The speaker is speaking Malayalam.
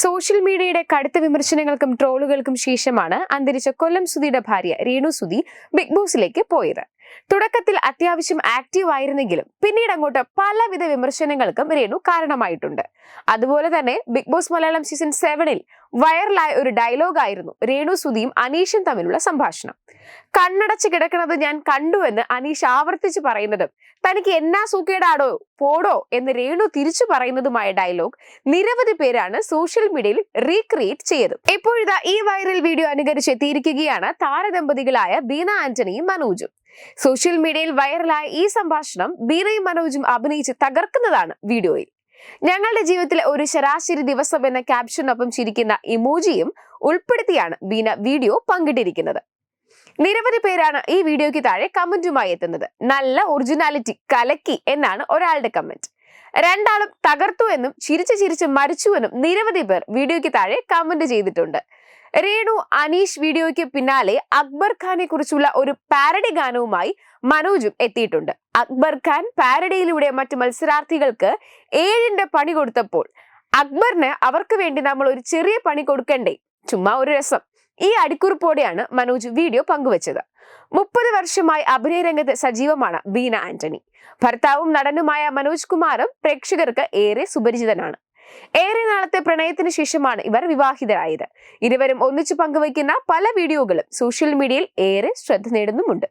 സോഷ്യൽ മീഡിയയുടെ കടുത്ത വിമർശനങ്ങൾക്കും ട്രോളുകൾക്കും ശേഷമാണ് അന്തരിച്ച കൊല്ലം സുധിയുടെ ഭാര്യ രേണു സുധി ബിഗ് ബോസിലേക്ക് പോയത്. തുടക്കത്തിൽ അത്യാവശ്യം ആക്റ്റീവ് ആയിരുന്നെങ്കിലും പിന്നീട് അങ്ങോട്ട് പലവിധ വിമർശനങ്ങൾക്കും രേണു കാരണമായിട്ടുണ്ട്. അതുപോലെ തന്നെ ബിഗ് ബോസ് മലയാളം സീസൺ സെവനിൽ വൈറലായ ഒരു ഡയലോഗായിരുന്നു രേണു സുധിയും അനീഷും തമ്മിലുള്ള സംഭാഷണം. കണ്ണടച്ച് കിടക്കുന്നത് ഞാൻ കണ്ടുവെന്ന് അനീഷ് ആവർത്തിച്ച് പറയുന്നതും. തനിക്ക് എന്നാ സൂക്കേടാടോ പോടോ എന്ന് രേണു തിരിച്ചു പറയുന്നതുമായ ഡയലോഗ് നിരവധി പേരാണ് സോഷ്യൽ മീഡിയയിൽ റീക്രിയേറ്റ് ചെയ്തത്. ഇപ്പോഴിതാ ഈ വൈറൽ വീഡിയോ അനുകരിച്ച് എത്തിയിരിക്കുകയാണ് താരദമ്പതികളായ ബീന ആന്റണിയും മനോജും. സോഷ്യൽ മീഡിയയിൽ വൈറലായ ഈ സംഭാഷണം ബീനയും മനോജും അഭിനയിച്ച് തകർക്കുന്നതാണ് വീഡിയോയിൽ. ഞങ്ങളുടെ ജീവിതത്തിലെ ഒരു ശരാശരി ദിവസം എന്ന ക്യാപ്ഷനൊപ്പം ചിരിക്കുന്ന ഇമോജിയും ഉൾപ്പെടുത്തിയാണ് ബീന വീഡിയോ പങ്കിട്ടിരിക്കുന്നത്. നിരവധി പേരാണ് ഈ വീഡിയോയ്ക്ക് താഴെ കമന്റുമായി എത്തുന്നത്. നല്ല ഒറിജിനാലിറ്റി കലക്കി എന്നാണ് ഒരാളുടെ കമന്റ് രണ്ടാളും തകർത്തു എന്നും ചിരിച്ച് ചിരിച്ച് മരിച്ചുവെന്നും നിരവധി പേർ വീഡിയോയ്ക്ക് താഴെ കമന്റ് ചെയ്തിട്ടുണ്ട്. രേണു അനീഷ് വീഡിയോയ്ക്ക് പിന്നാലെ അക്ബർ ഖാനെ കുറിച്ചുള്ള ഒരു പാരഡി ഗാനവുമായി മനോജും എത്തിയിട്ടുണ്ട്. അക്ബർ ഖാൻ പാരഡിയിലൂടെ മറ്റു മത്സരാർത്ഥികൾക്ക് ഏഴിന്റെ പണി കൊടുത്തപ്പോൾ അക്ബറിന് അവർക്ക് വേണ്ടി നമ്മൾ ഒരു ചെറിയ പണി കൊടുക്കണ്ടേ? ചുമ്മാ ഒരു രസം. ഈ അടിക്കുറിപ്പോടെയാണ് മനോജ് വീഡിയോ പങ്കുവച്ചത്. മുപ്പത് വർഷമായി അഭിനയ രംഗത്ത് സജീവമാണ് ബീന ആന്റണി. ഭർത്താവും നടനുമായ മനോജ് കുമാറും പ്രേക്ഷകർക്ക് ഏറെ സുപരിചിതനാണ്. ഏറെ നാളത്തെ പ്രണയത്തിന് ശേഷമാണ് ഇവർ വിവാഹിതരായത്. ഇരുവരും ഒന്നിച്ചു പങ്കുവയ്ക്കുന്ന പല വീഡിയോകളും സോഷ്യൽ മീഡിയയിൽ ഏറെ ശ്രദ്ധ നേടുന്നുമുണ്ട്.